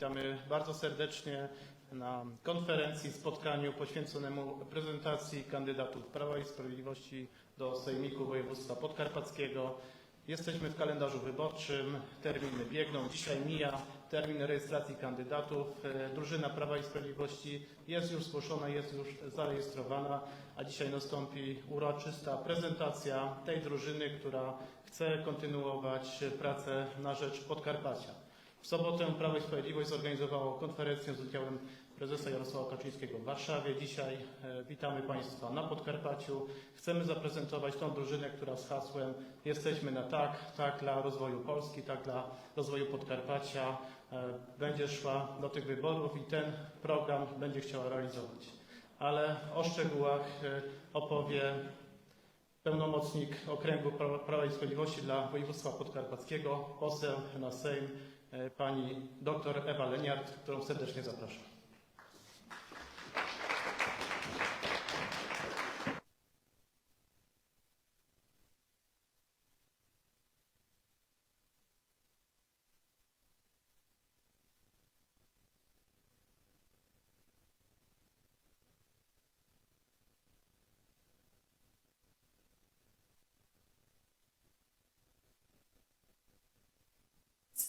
Witamy bardzo serdecznie na konferencji, spotkaniu poświęconemu prezentacji kandydatów Prawa i Sprawiedliwości do Sejmiku Województwa Podkarpackiego. Jesteśmy w kalendarzu wyborczym, terminy biegną, dzisiaj mija termin rejestracji kandydatów. E, Drużyna Prawa i Sprawiedliwości jest już zgłoszona, jest już zarejestrowana, a dzisiaj nastąpi uroczysta prezentacja tej drużyny, która chce kontynuować pracę na rzecz Podkarpacia. W sobotę Prawo i Sprawiedliwość zorganizowało konferencję z udziałem prezesa Jarosława Kaczyńskiego w Warszawie. Dzisiaj e, witamy Państwa na Podkarpaciu. Chcemy zaprezentować tą drużynę, która z hasłem Jesteśmy na tak, tak dla rozwoju Polski, tak dla rozwoju Podkarpacia e, będzie szła do tych wyborów i ten program będzie chciała realizować. Ale o szczegółach e, opowie pełnomocnik Okręgu Prawa i Sprawiedliwości dla województwa podkarpackiego, poseł na Sejm, pani dr Ewa Leniart, którą serdecznie zapraszam.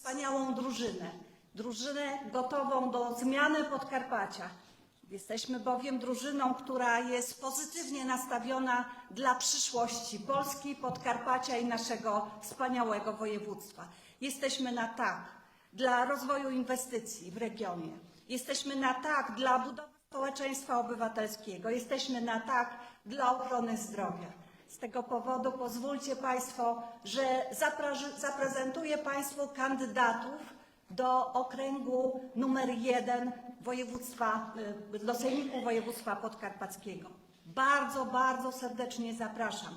Wspaniałą drużynę. Drużynę gotową do zmiany Podkarpacia. Jesteśmy bowiem drużyną, która jest pozytywnie nastawiona dla przyszłości Polski, Podkarpacia i naszego wspaniałego województwa. Jesteśmy na tak dla rozwoju inwestycji w regionie. Jesteśmy na tak dla budowy społeczeństwa obywatelskiego. Jesteśmy na tak dla ochrony zdrowia. Z tego powodu pozwólcie Państwo, że zaprezentuję Państwu kandydatów do okręgu numer jeden województwa, y, do Sejmiku Województwa Podkarpackiego. Bardzo, bardzo serdecznie zapraszam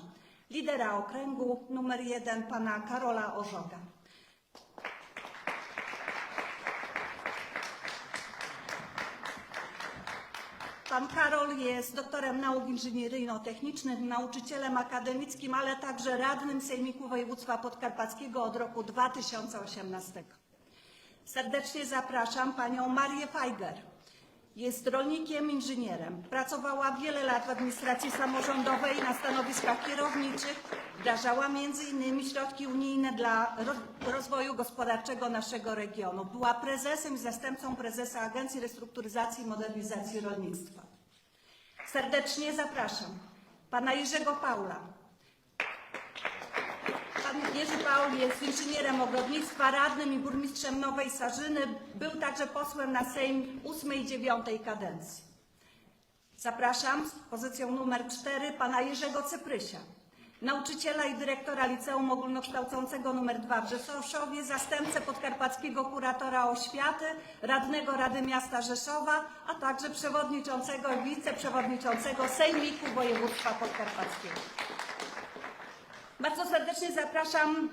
lidera okręgu numer jeden, pana Karola Orzoga. Pan Karol jest doktorem nauk inżynieryjno-technicznych, nauczycielem akademickim, ale także radnym Sejmiku Województwa Podkarpackiego od roku 2018. Serdecznie zapraszam panią Marię Fajger. Jest rolnikiem, inżynierem. Pracowała wiele lat w administracji samorządowej na stanowiskach kierowniczych. Wdrażała m.in. środki unijne dla ro- rozwoju gospodarczego naszego regionu. Była prezesem i zastępcą prezesa Agencji Restrukturyzacji i Modernizacji Rolnictwa. Serdecznie zapraszam pana Jerzego Paula. Jerzy Paul jest inżynierem ogrodnictwa, radnym i burmistrzem Nowej Sarzyny. Był także posłem na Sejm 8 i 9 kadencji. Zapraszam z pozycją numer 4 pana Jerzego Cyprysia, nauczyciela i dyrektora Liceum Ogólnokształcącego nr 2 w Rzeszowie, zastępcę podkarpackiego kuratora oświaty, radnego Rady Miasta Rzeszowa, a także przewodniczącego i wiceprzewodniczącego Sejmiku Województwa Podkarpackiego. Bardzo serdecznie zapraszam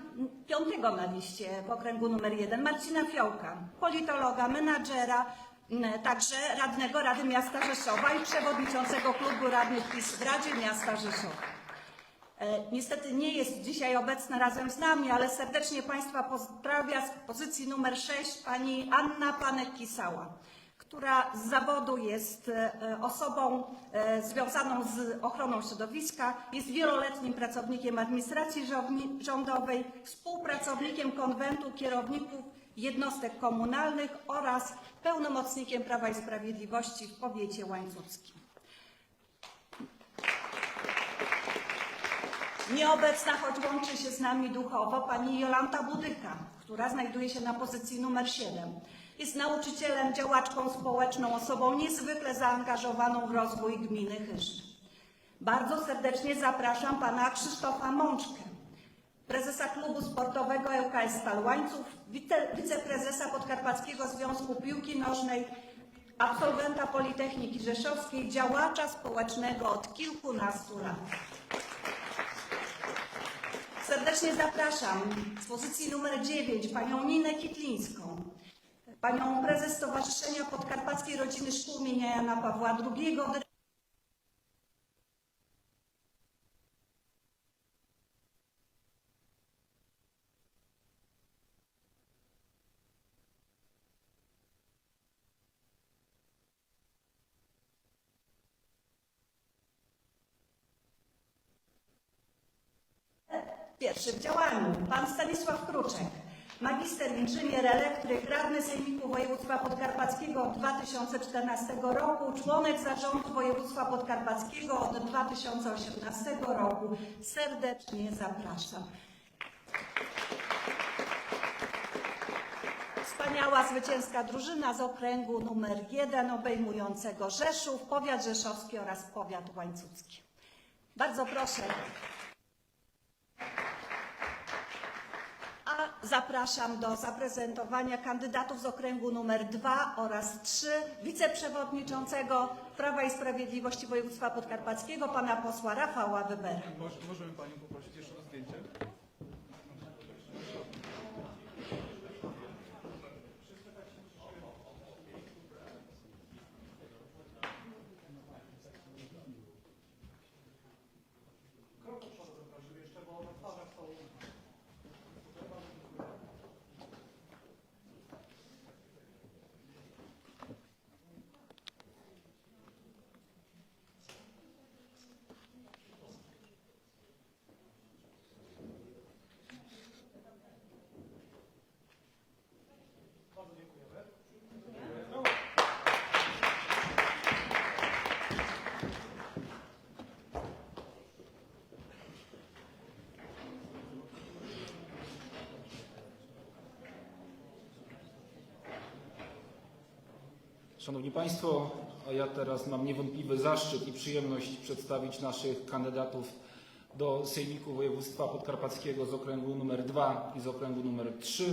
piątego na liście w okręgu numer jeden, Marcina Fiołka, politologa, menadżera, także radnego Rady Miasta Rzeszowa i przewodniczącego klubu radnych PiS w Radzie Miasta Rzeszowa. E, Niestety nie jest dzisiaj obecna razem z nami, ale serdecznie Państwa pozdrawia z pozycji numer 6 pani Anna Panek-Kisała, która z zawodu jest e, osobą e, związaną z ochroną środowiska, jest wieloletnim pracownikiem administracji rządowej, współpracownikiem konwentu kierowników jednostek komunalnych oraz pełnomocnikiem Prawa i Sprawiedliwości w powiecie łańcuckim. Nieobecna, choć łączy się z nami duchowo, pani Jolanta Budyka, która znajduje się na pozycji numer 7. Jest nauczycielem, działaczką społeczną, osobą niezwykle zaangażowaną w rozwój gminy Chyszyn. Bardzo serdecznie zapraszam pana Krzysztofa Mączkę, prezesa klubu sportowego ŁKS Stal wiceprezesa Podkarpackiego Związku Piłki Nożnej, absolwenta Politechniki Rzeszowskiej, działacza społecznego od kilkunastu lat. Serdecznie zapraszam z pozycji numer 9 panią Ninę Kitlińską, panią prezes Stowarzyszenia Podkarpackiej Rodziny Szkół imienia Jana Pawła II, pierwszy w działaniu, pan Stanisław Kruczek magister inżynier elektryk, radny Sejmiku Województwa Podkarpackiego od 2014 roku, członek zarządu województwa podkarpackiego od 2018 roku. Serdecznie zapraszam. Wspaniała zwycięska drużyna z okręgu numer 1 obejmującego Rzeszów, powiat rzeszowski oraz powiat łańcucki. Bardzo proszę. A zapraszam do zaprezentowania kandydatów z okręgu numer 2 oraz 3 wiceprzewodniczącego Prawa i Sprawiedliwości Województwa Podkarpackiego, pana posła Rafała Webera. Może, możemy Panią poprosić jeszcze o zdjęcie? Szanowni Państwo, a ja teraz mam niewątpliwy zaszczyt i przyjemność przedstawić naszych kandydatów do Sejmiku Województwa Podkarpackiego z okręgu numer 2 i z okręgu numer 3.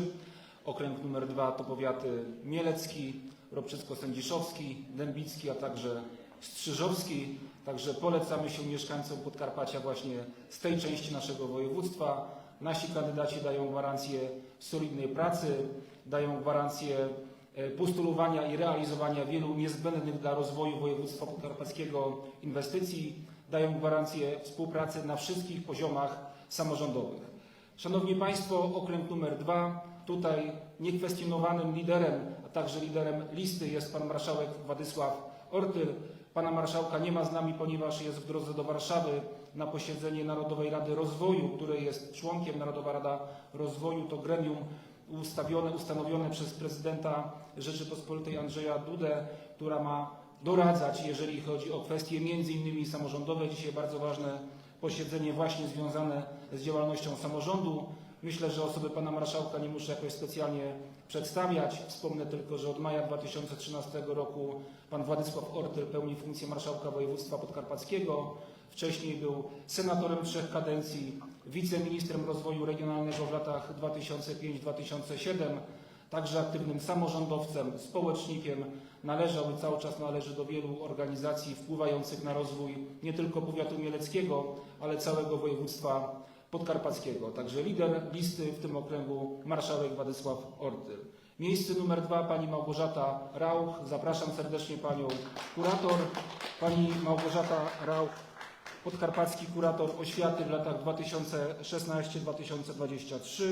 Okręg numer 2 to powiaty mielecki, ropczycko-sędziszowski, dębicki, a także strzyżowski. Także polecamy się mieszkańcom Podkarpacia właśnie z tej części naszego województwa. Nasi kandydaci dają gwarancję solidnej pracy, dają gwarancję postulowania i realizowania wielu niezbędnych dla rozwoju województwa podkarpackiego inwestycji, dają gwarancję współpracy na wszystkich poziomach samorządowych. Szanowni Państwo, okręg numer dwa, tutaj niekwestionowanym liderem, a także liderem listy jest Pan Marszałek Władysław Ortyl. Pana Marszałka nie ma z nami, ponieważ jest w drodze do Warszawy na posiedzenie Narodowej Rady Rozwoju, której jest członkiem. Narodowa Rada Rozwoju to gremium ustawione, ustanowione przez prezydenta Rzeczypospolitej Andrzeja Dudę, która ma doradzać, jeżeli chodzi o kwestie między innymi samorządowe. Dzisiaj bardzo ważne posiedzenie właśnie związane z działalnością samorządu. Myślę, że osoby pana marszałka nie muszę jakoś specjalnie przedstawiać. Wspomnę tylko, że od maja 2013 roku pan Władysław Ortyl pełni funkcję marszałka województwa podkarpackiego. Wcześniej był senatorem trzech kadencji, wiceministrem rozwoju regionalnego w latach 2005-2007, także aktywnym samorządowcem, społecznikiem. Należał i cały czas należy do wielu organizacji wpływających na rozwój nie tylko powiatu mieleckiego, ale całego województwa podkarpackiego. Także lider listy w tym okręgu marszałek Władysław Ortyl. Miejsce numer dwa pani Małgorzata Rauch. Zapraszam serdecznie panią kurator. Pani Małgorzata Rauch, podkarpacki kurator oświaty w latach 2016-2023,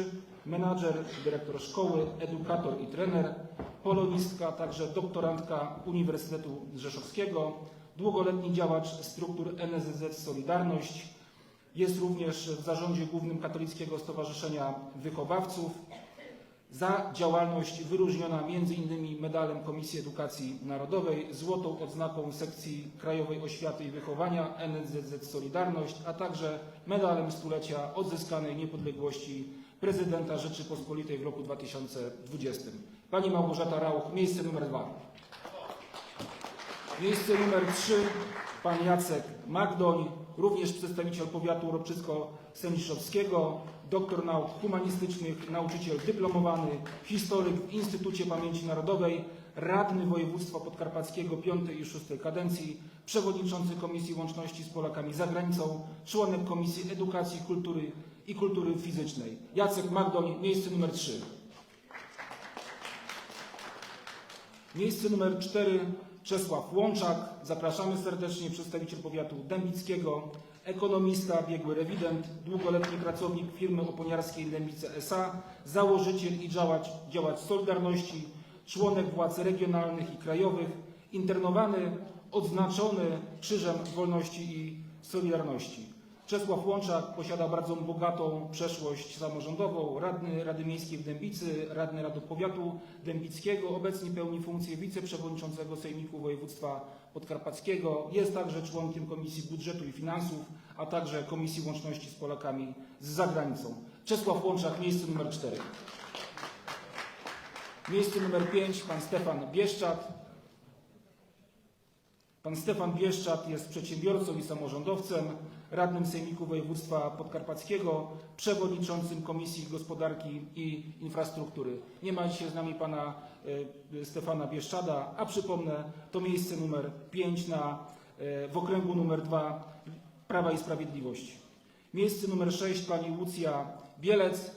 menadżer, dyrektor szkoły, edukator i trener, polonistka, także doktorantka Uniwersytetu Rzeszowskiego, długoletni działacz struktur NSZZ Solidarność, jest również w zarządzie głównym Katolickiego Stowarzyszenia Wychowawców. Za działalność wyróżniona m.in. medalem Komisji Edukacji Narodowej, złotą odznaką sekcji Krajowej Oświaty i Wychowania NSZZ Solidarność, a także medalem stulecia odzyskanej niepodległości prezydenta Rzeczypospolitej w roku 2020. Pani Małgorzata Rauch, miejsce numer dwa. Miejsce numer 3 pan Jacek Magdoń, również przedstawiciel powiatu ropczycko-sędziszowskiego, doktor nauk humanistycznych, nauczyciel dyplomowany, historyk w Instytucie Pamięci Narodowej, radny województwa podkarpackiego 5 i 6 kadencji, przewodniczący Komisji Łączności z Polakami za granicą, członek Komisji Edukacji, Kultury i Kultury Fizycznej. Jacek Magdoń, miejsce numer 3. Miejsce numer 4 Czesław Łączak. Zapraszamy serdecznie. Przedstawiciel powiatu dębickiego, ekonomista, biegły rewident, długoletni pracownik firmy oponiarskiej Dębice S.A., założyciel i działacz, działacz Solidarności, członek władz regionalnych i krajowych, internowany, odznaczony Krzyżem Wolności i Solidarności. Czesław Łączak posiada bardzo bogatą przeszłość samorządową. Radny Rady Miejskiej w Dębicy, radny Rady Powiatu Dębickiego. Obecnie pełni funkcję wiceprzewodniczącego Sejmiku Województwa Podkarpackiego. Jest także członkiem Komisji Budżetu i Finansów, a także Komisji Łączności z Polakami z zagranicą. Czesław Łączak, miejsce numer 4. Miejsce numer 5, pan Stefan Bieszczat. Pan Stefan Bieszczat jest przedsiębiorcą i samorządowcem, radnym Sejmiku Województwa Podkarpackiego, przewodniczącym Komisji Gospodarki i Infrastruktury. Nie ma dzisiaj z nami pana e, Stefana Bieszczada, a przypomnę, to miejsce numer 5 na, e, w okręgu numer 2 Prawa i Sprawiedliwości. Miejsce numer 6 pani Łucja Bielec,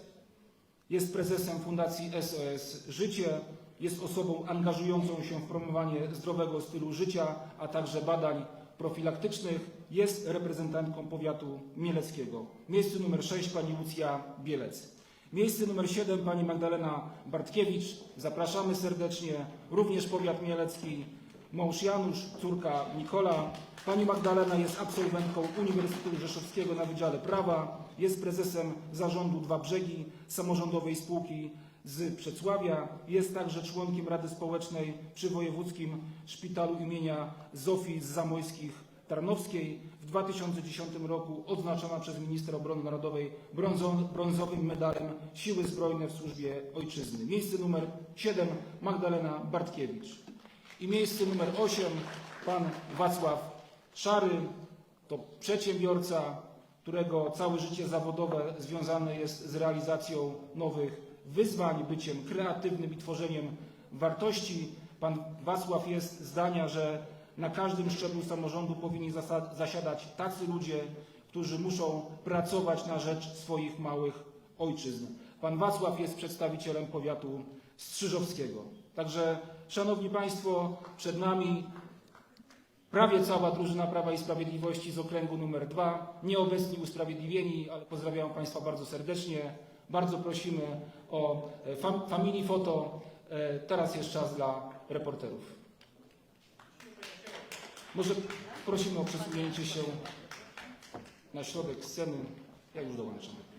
jest prezesem Fundacji SOS Życie, jest osobą angażującą się w promowanie zdrowego stylu życia, a także badań profilaktycznych. Jest reprezentantką powiatu mieleckiego. Miejsce numer 6 pani Lucja Bielec. Miejsce numer 7 pani Magdalena Bartkiewicz. Zapraszamy serdecznie. Również powiat mielecki. Mąż Janusz, córka Nikola. Pani Magdalena jest absolwentką Uniwersytetu Rzeszowskiego na Wydziale Prawa. Jest prezesem zarządu Dwa Brzegi, samorządowej spółki z Przedsławia. Jest także członkiem Rady Społecznej przy Wojewódzkim Szpitalu imienia Zofii z Zamojskich Tarnowskiej. W 2010 roku odznaczona przez ministra obrony narodowej brązo- brązowym medalem Siły Zbrojne w służbie ojczyzny. Miejsce numer 7 Magdalena Bartkiewicz. I miejsce numer 8 pan Wacław Szary. To przedsiębiorca, którego całe życie zawodowe związane jest z realizacją nowych wyzwań, byciem kreatywnym i tworzeniem wartości. Pan Wacław jest zdania, że na każdym szczeblu samorządu powinni zasiadać tacy ludzie, którzy muszą pracować na rzecz swoich małych ojczyzn. Pan Wacław jest przedstawicielem powiatu strzyżowskiego. Także, Szanowni Państwo, przed nami prawie cała drużyna Prawa i Sprawiedliwości z okręgu numer 2. Nieobecni usprawiedliwieni, ale pozdrawiam Państwa bardzo serdecznie. Bardzo prosimy o e, fam, family foto. E, Teraz jest czas dla reporterów. Może prosimy o przesunięcie się na środek sceny. Ja już dołączam.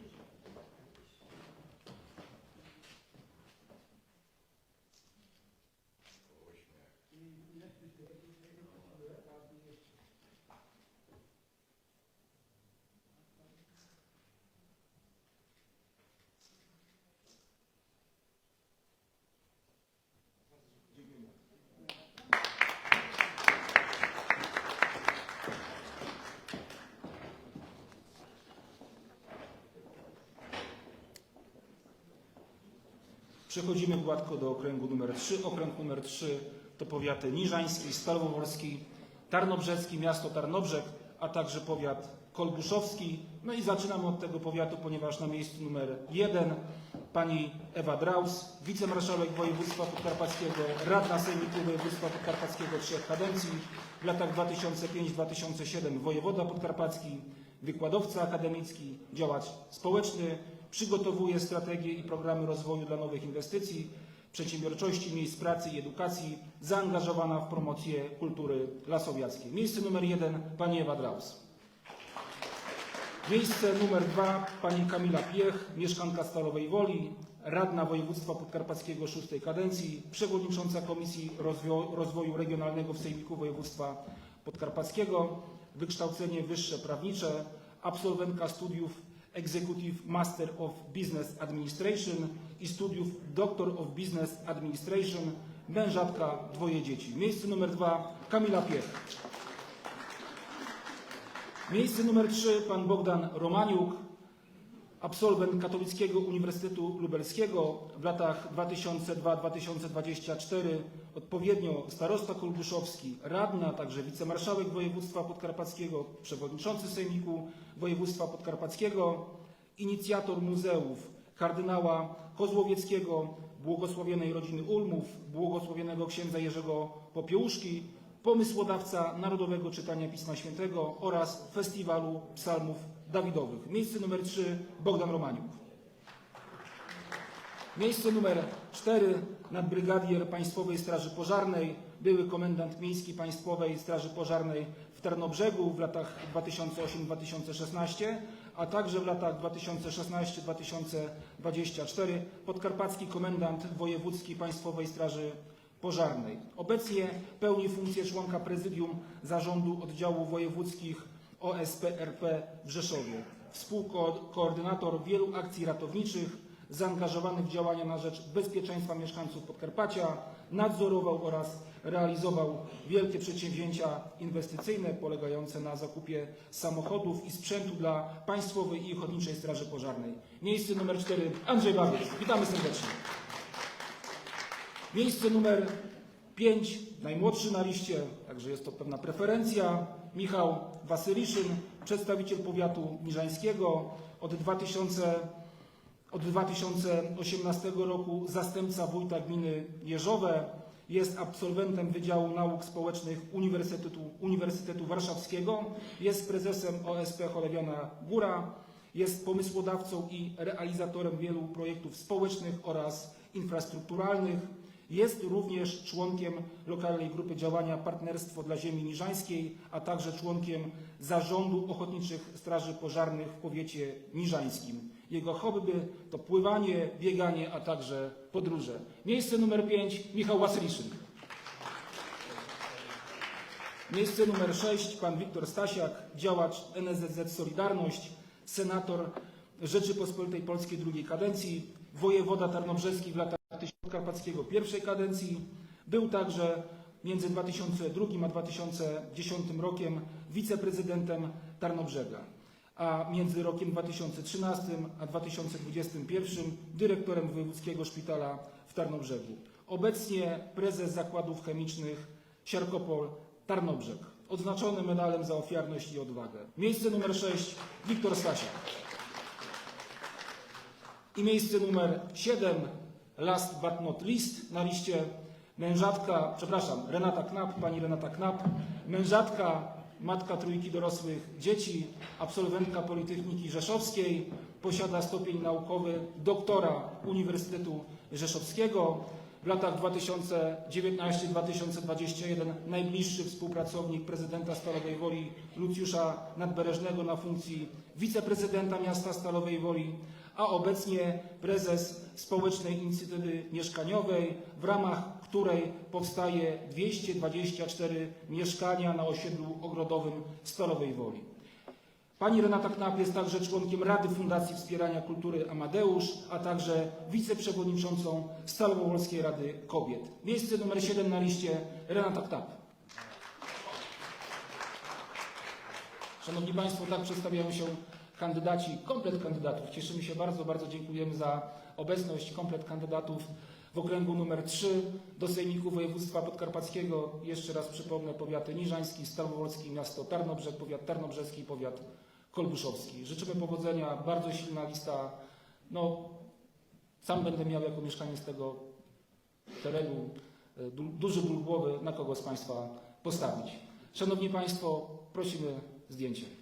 Przechodzimy gładko do okręgu numer 3. Okręg numer 3 to powiaty niżański, staloworski, tarnobrzecki, miasto Tarnobrzeg, a także powiat kolbuszowski. No i zaczynamy od tego powiatu, ponieważ na miejscu numer 1 pani Ewa Draus, wicemarszałek województwa podkarpackiego, radna sejmiku województwa podkarpackiego trzech kadencji, w latach 2005-2007 wojewoda podkarpacki, wykładowca akademicki, działacz społeczny, przygotowuje strategie i programy rozwoju dla nowych inwestycji, przedsiębiorczości, miejsc pracy i edukacji, zaangażowana w promocję kultury lasowiackiej. Miejsce numer jeden pani Ewa Draus. Miejsce numer dwa pani Kamila Piech, mieszkanka Stalowej Woli, radna województwa podkarpackiego szóstej kadencji, przewodnicząca Komisji Rozwo- Rozwoju Regionalnego w Sejmiku Województwa Podkarpackiego, wykształcenie wyższe prawnicze, absolwentka studiów Executive Master of Business Administration i studiów Doctor of Business Administration, mężatka, dwoje dzieci. Miejsce numer dwa Kamila Piech. Miejsce numer 3 pan Bogdan Romaniuk, absolwent Katolickiego Uniwersytetu Lubelskiego w latach 2002-2024, odpowiednio starosta kolbuszowski, radny, a także wicemarszałek województwa podkarpackiego, przewodniczący Sejmiku Województwa Podkarpackiego, inicjator muzeów kardynała Kozłowieckiego, błogosławionej rodziny Ulmów, błogosławionego księdza Jerzego Popiełuszki, pomysłodawca Narodowego Czytania Pisma Świętego oraz Festiwalu Psalmów Dawidowych. Miejsce numer 3 Bogdan Romaniuk. Miejsce numer 4 nadbrygadier Państwowej Straży Pożarnej, były komendant miejski Państwowej Straży Pożarnej w Tarnobrzegu w latach 2008-2016, a także w latach 2016-2024 podkarpacki komendant wojewódzki Państwowej Straży Pożarnej. Obecnie pełni funkcję członka prezydium zarządu oddziałów wojewódzkich OSP RP w Rzeszowie. Współkoordynator wielu akcji ratowniczych, zaangażowany w działania na rzecz bezpieczeństwa mieszkańców Podkarpacia, nadzorował oraz realizował wielkie przedsięwzięcia inwestycyjne polegające na zakupie samochodów i sprzętu dla Państwowej i Ochotniczej Straży Pożarnej. Miejsce numer 4 Andrzej Bawiec. Witamy serdecznie. Miejsce numer 5, najmłodszy na liście, także jest to pewna preferencja, Michał Wasyliszyn, przedstawiciel powiatu niżańskiego, od 2000 od 2018 roku zastępca wójta gminy Jeżowe. Jest absolwentem Wydziału Nauk Społecznych Uniwersytetu, Uniwersytetu Warszawskiego. Jest prezesem OSP Cholewiana Góra. Jest pomysłodawcą i realizatorem wielu projektów społecznych oraz infrastrukturalnych. Jest również członkiem lokalnej grupy działania Partnerstwo dla Ziemi Niżańskiej, a także członkiem zarządu Ochotniczych Straży Pożarnych w powiecie niżańskim. Jego hobby to pływanie, bieganie, a także podróże. Miejsce numer 5 Michał Wasyliszyn. Miejsce numer 6 pan Wiktor Stasiak, działacz NSZZ Solidarność, senator Rzeczypospolitej Polskiej drugiej kadencji, wojewoda tarnobrzeski w latach Podkarpackiego pierwszej kadencji. Był także między 2002 a 2010 rokiem wiceprezydentem Tarnobrzega, a między rokiem 2013 a 2021 dyrektorem Wojewódzkiego Szpitala w Tarnobrzegu. Obecnie prezes Zakładów Chemicznych Siarkopol Tarnobrzeg, odznaczony medalem za ofiarność i odwagę. Miejsce numer 6 Wiktor Stasiak. I miejsce numer 7, last but not least na liście mężatka, przepraszam, Renata Knap, pani Renata Knap, mężatka, matka trójki dorosłych dzieci, absolwentka Politechniki Rzeszowskiej, posiada stopień naukowy doktora Uniwersytetu Rzeszowskiego. W latach 2019-2021 najbliższy współpracownik prezydenta Stalowej Woli Lucjusza Nadbereżnego na funkcji wiceprezydenta miasta Stalowej Woli, a obecnie prezes Społecznej Inicjatywy Mieszkaniowej, w ramach której powstaje 224 mieszkania na osiedlu ogrodowym Stalowej Woli. Pani Renata Knap jest także członkiem Rady Fundacji Wspierania Kultury Amadeusz, a także wiceprzewodniczącą Stalowolskiej Rady Kobiet. Miejsce numer 7 na liście Renata Knap. Szanowni Państwo, tak przedstawiają się kandydaci, komplet kandydatów. Cieszymy się bardzo, bardzo dziękujemy za obecność, komplet kandydatów w okręgu numer 3 do Sejmiku Województwa Podkarpackiego. Jeszcze raz przypomnę, powiaty niżański, Starowolski, miasto Tarnobrzeg, powiat tarnobrzeski, powiat kolbuszowski. Życzymy powodzenia, bardzo silna lista. No, sam będę miał jako mieszkaniec tego terenu e, du- duży ból głowy, na kogo z Państwa postawić. Szanowni Państwo, prosimy zdjęcie.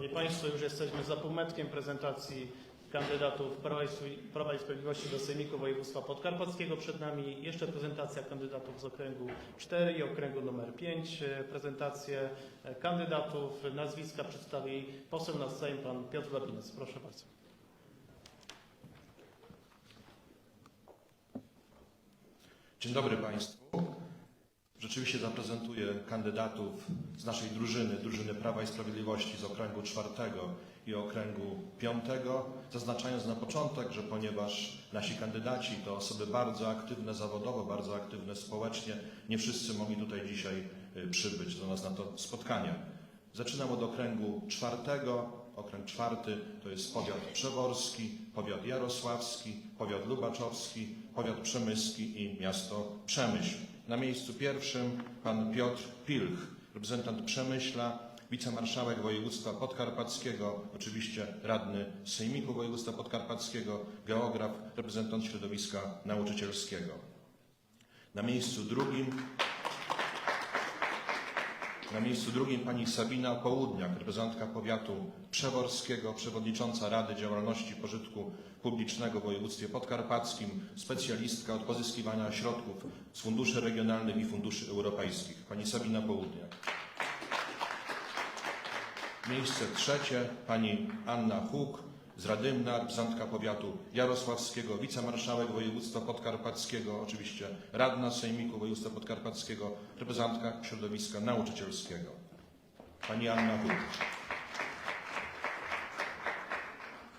Szanowni Państwo, już jesteśmy za półmetkiem prezentacji kandydatów Prawa i, Prawa i Sprawiedliwości do Sejmiku Województwa Podkarpackiego. Przed nami jeszcze prezentacja kandydatów z okręgu 4 i okręgu numer 5. E, Prezentację kandydatów, nazwiska przedstawi poseł na Sejm, pan Piotr Babinec. Proszę bardzo. Dzień dobry Państwu. Rzeczywiście zaprezentuję kandydatów z naszej drużyny, drużyny Prawa i Sprawiedliwości z okręgu czwartego i okręgu piątego, zaznaczając na początek, że ponieważ nasi kandydaci to osoby bardzo aktywne zawodowo, bardzo aktywne społecznie, nie wszyscy mogli tutaj dzisiaj y, przybyć do nas na to spotkanie. Zaczynam od okręgu czwartego. Okręg czwarty to jest powiat przeworski, powiat jarosławski, powiat lubaczowski, powiat przemyski i miasto Przemyśl. Na miejscu pierwszym pan Piotr Pilch, reprezentant Przemyśla, wicemarszałek województwa podkarpackiego, oczywiście radny Sejmiku Województwa Podkarpackiego, geograf, reprezentant środowiska nauczycielskiego. Na miejscu drugim na miejscu drugim pani Sabina Południak, reprezentantka powiatu przeworskiego, przewodnicząca Rady Działalności Pożytku Publicznego w województwie podkarpackim, specjalistka od pozyskiwania środków z funduszy regionalnych i funduszy europejskich. Pani Sabina Południak. Miejsce trzecie pani Anna Huk z Radymna, reprezentantka powiatu jarosławskiego, wicemarszałek województwa podkarpackiego, oczywiście radna Sejmiku Województwa Podkarpackiego, reprezentantka środowiska nauczycielskiego. Pani Anna Huk.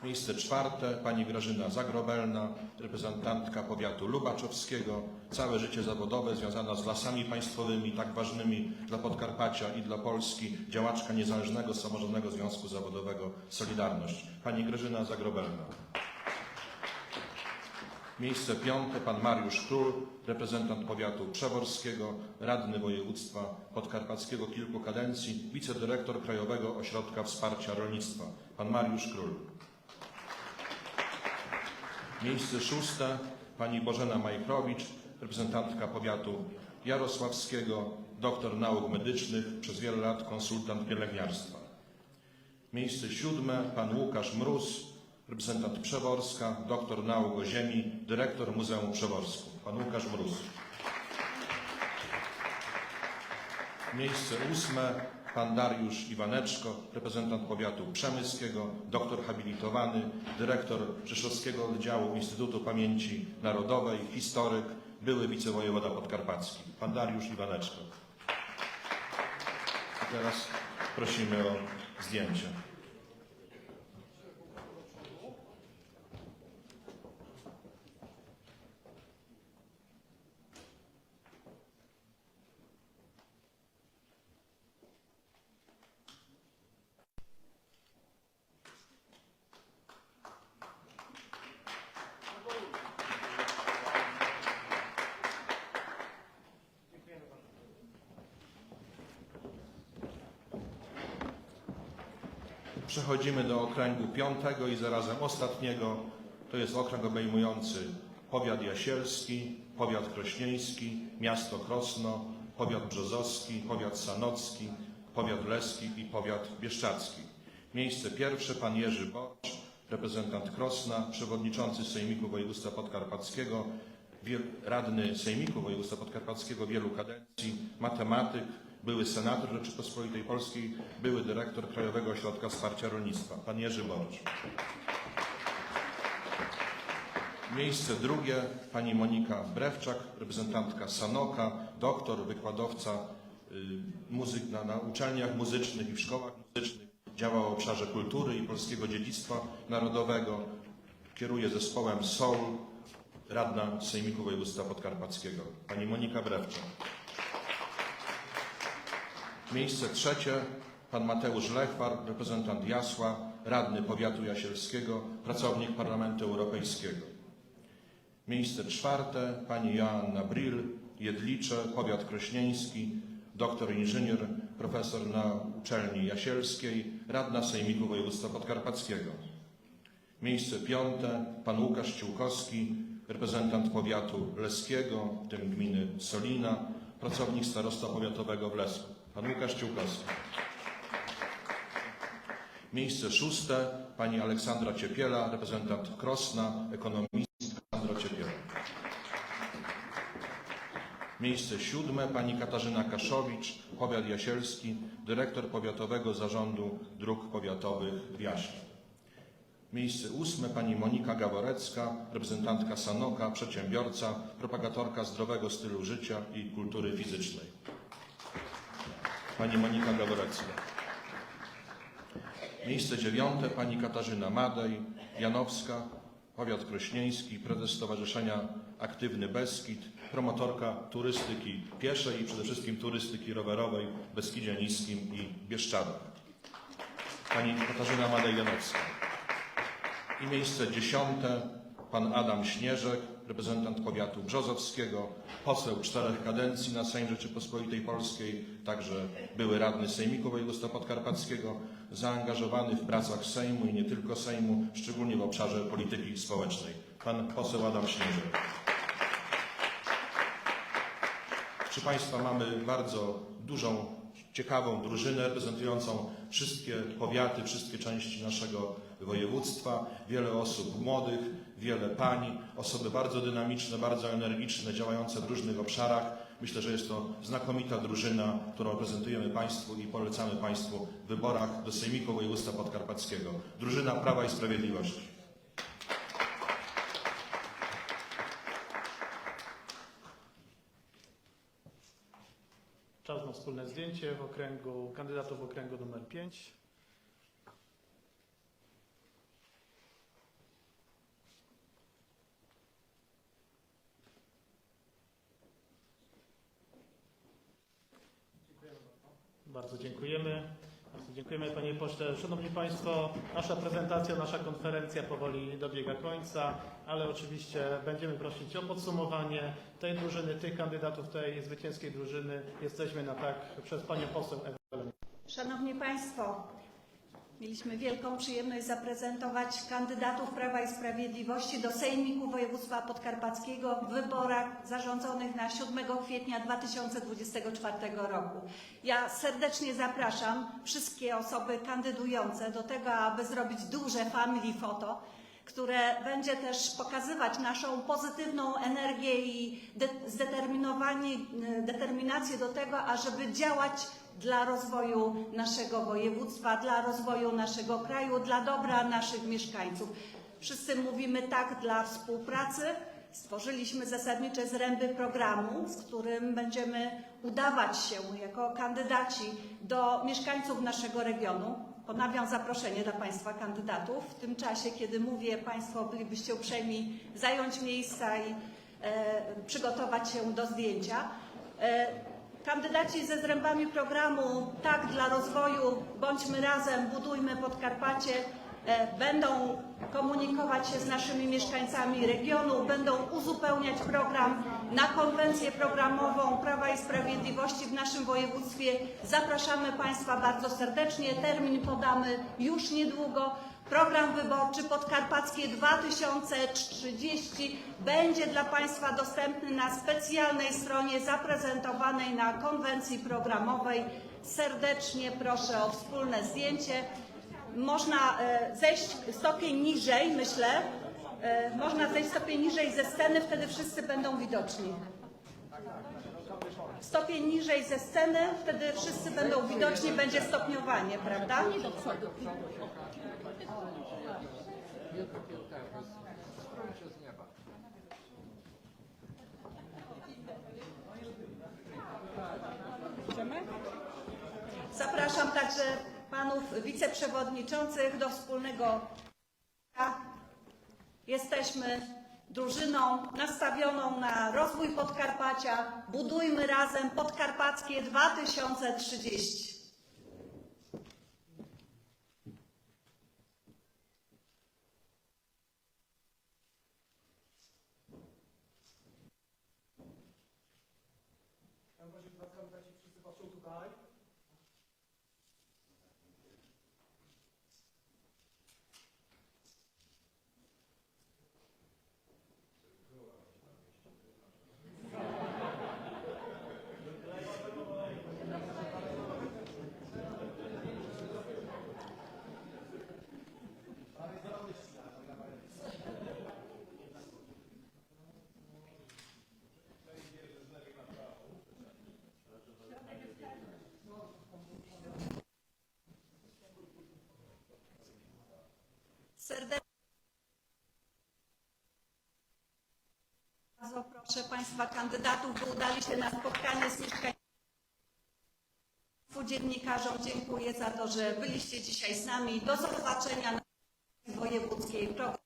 Miejsce czwarte pani Grażyna Zagrobelna, reprezentantka powiatu lubaczowskiego, całe życie zawodowe związana z lasami państwowymi, tak ważnymi dla Podkarpacia i dla Polski, działaczka Niezależnego Samorządnego Związku Zawodowego Solidarność. Pani Grażyna Zagrobelna. Miejsce piąte pan Mariusz Król, reprezentant powiatu przeworskiego, radny województwa podkarpackiego kilku kadencji, wicedyrektor Krajowego Ośrodka Wsparcia Rolnictwa. Pan Mariusz Król. Miejsce szóste pani Bożena Majchrowicz, reprezentantka powiatu jarosławskiego, doktor nauk medycznych, przez wiele lat konsultant pielęgniarstwa. Miejsce siódme pan Łukasz Mróz, reprezentant Przeworska, doktor nauk o ziemi, dyrektor Muzeum Przeworsku. Pan Łukasz Mróz. Miejsce ósme pan Dariusz Iwaneczko, reprezentant powiatu przemyskiego, doktor habilitowany, dyrektor Rzeszowskiego Oddziału Instytutu Pamięci Narodowej, historyk, były wicewojewoda podkarpacki. Pan Dariusz Iwaneczko. I teraz prosimy o zdjęcie. Przechodzimy do okręgu piątego i zarazem ostatniego. To jest okręg obejmujący powiat jasielski, powiat krośnieński, miasto Krosno, powiat brzozowski, powiat sanocki, powiat leski i powiat bieszczacki. Miejsce pierwsze pan Jerzy Borcz, reprezentant Krosna, przewodniczący Sejmiku Województwa Podkarpackiego, radny Sejmiku Województwa Podkarpackiego wielu kadencji, matematyk, były senator Rzeczypospolitej Polskiej, były dyrektor Krajowego Ośrodka Wsparcia Rolnictwa. Pan Jerzy Borcz. Miejsce drugie pani Monika Brewczak, reprezentantka Sanoka, doktor, wykładowca y, muzyk na, na uczelniach muzycznych i w szkołach muzycznych. Działa w obszarze kultury i polskiego dziedzictwa narodowego. Kieruje zespołem SOUL, radna Sejmiku Województwa Podkarpackiego. Pani Monika Brewczak. Miejsce trzecie pan Mateusz Lechwar, reprezentant Jasła, radny powiatu jasielskiego, pracownik Parlamentu Europejskiego. Miejsce czwarte pani Joanna Brill, Jedlicze, powiat krośnieński, doktor inżynier, profesor na uczelni jasielskiej, radna Sejmiku Województwa Podkarpackiego. Miejsce piąte pan Łukasz Ciłkowski, reprezentant powiatu leskiego, w tym gminy Solina, pracownik starostwa powiatowego w Lesku. Pan Łukasz Ciłkowski. Miejsce szóste pani Aleksandra Ciepiela, reprezentant Krosna, ekonomistka Aleksandra Ciepiela. Miejsce siódme pani Katarzyna Kaszowicz, powiat jasielski, dyrektor Powiatowego Zarządu Dróg Powiatowych w Jaśle. Miejsce ósme pani Monika Gaworecka, reprezentantka Sanoka, przedsiębiorca, propagatorka zdrowego stylu życia i kultury fizycznej. Pani Monika Gaworecka. Miejsce dziewiąte pani Katarzyna Madej, Janowska, powiat krośnieński, prezes Stowarzyszenia Aktywny Beskid, promotorka turystyki pieszej i przede wszystkim turystyki rowerowej w Beskidzie Niskim i Bieszczadach. Pani Katarzyna Madej-Janowska. I miejsce dziesiąte pan Adam Śnieżek, reprezentant powiatu brzozowskiego, poseł czterech kadencji na Sejm Rzeczypospolitej Polskiej, także były radny Sejmiku Województwa Podkarpackiego, zaangażowany w pracach Sejmu i nie tylko Sejmu, szczególnie w obszarze polityki społecznej. Pan poseł Adam Śnieżek. Proszę Państwa, mamy bardzo dużą, ciekawą drużynę reprezentującą wszystkie powiaty, wszystkie części naszego województwa. Wiele osób młodych, wiele pań, osoby bardzo dynamiczne, bardzo energiczne, działające w różnych obszarach. Myślę, że jest to znakomita drużyna, którą prezentujemy Państwu i polecamy Państwu w wyborach do Sejmiku Województwa Podkarpackiego. Drużyna Prawa i Sprawiedliwości. Czas na wspólne zdjęcie w okręgu kandydatów w okręgu numer 5. Bardzo dziękujemy. Bardzo dziękujemy panie pośle. Szanowni Państwo, nasza prezentacja, nasza konferencja powoli dobiega końca, ale oczywiście będziemy prosić o podsumowanie tej drużyny, tych kandydatów tej zwycięskiej drużyny. Jesteśmy na tak przez panią poseł Ewelę. Szanowni Państwo, mieliśmy wielką przyjemność zaprezentować kandydatów Prawa i Sprawiedliwości do Sejmiku Województwa Podkarpackiego w wyborach zarządzonych na 7 kwietnia 2024 roku. Ja serdecznie zapraszam wszystkie osoby kandydujące do tego, aby zrobić duże family photo, które będzie też pokazywać naszą pozytywną energię i de- zdeterminowanie, determinację do tego, ażeby działać dla rozwoju naszego województwa, dla rozwoju naszego kraju, dla dobra naszych mieszkańców. Wszyscy mówimy tak dla współpracy. Stworzyliśmy zasadnicze zręby programu, z którym będziemy udawać się jako kandydaci do mieszkańców naszego regionu. Ponawiam zaproszenie dla Państwa kandydatów. W tym czasie, kiedy mówię, Państwo bylibyście uprzejmi zająć miejsca i e, przygotować się do zdjęcia. E, Kandydaci ze zrębami programu Tak dla rozwoju, bądźmy razem, budujmy Podkarpacie, będą komunikować się z naszymi mieszkańcami regionu, będą uzupełniać program na konwencję programową Prawa i Sprawiedliwości w naszym województwie. Zapraszamy Państwa bardzo serdecznie. Termin podamy już niedługo. Program wyborczy Podkarpackie 2030 będzie dla Państwa dostępny na specjalnej stronie zaprezentowanej na konwencji programowej. Serdecznie proszę o wspólne zdjęcie. Można e, zejść stopień niżej, myślę. E, Można zejść stopień niżej ze sceny, wtedy wszyscy będą widoczni. Stopień niżej ze sceny, wtedy wszyscy będą widoczni, będzie stopniowanie, prawda? Zapraszam także panów wiceprzewodniczących do wspólnego. Jesteśmy drużyną nastawioną na rozwój Podkarpacia. Budujmy razem Podkarpackie 2030. Wszyscy patrzą tutaj. Serdecznie bardzo proszę Państwa kandydatów, by udali się na spotkanie z mieszkańcami. Dziennikarzom dziękuję za to, że byliście dzisiaj z nami. Do zobaczenia na wojewódzkiej programie.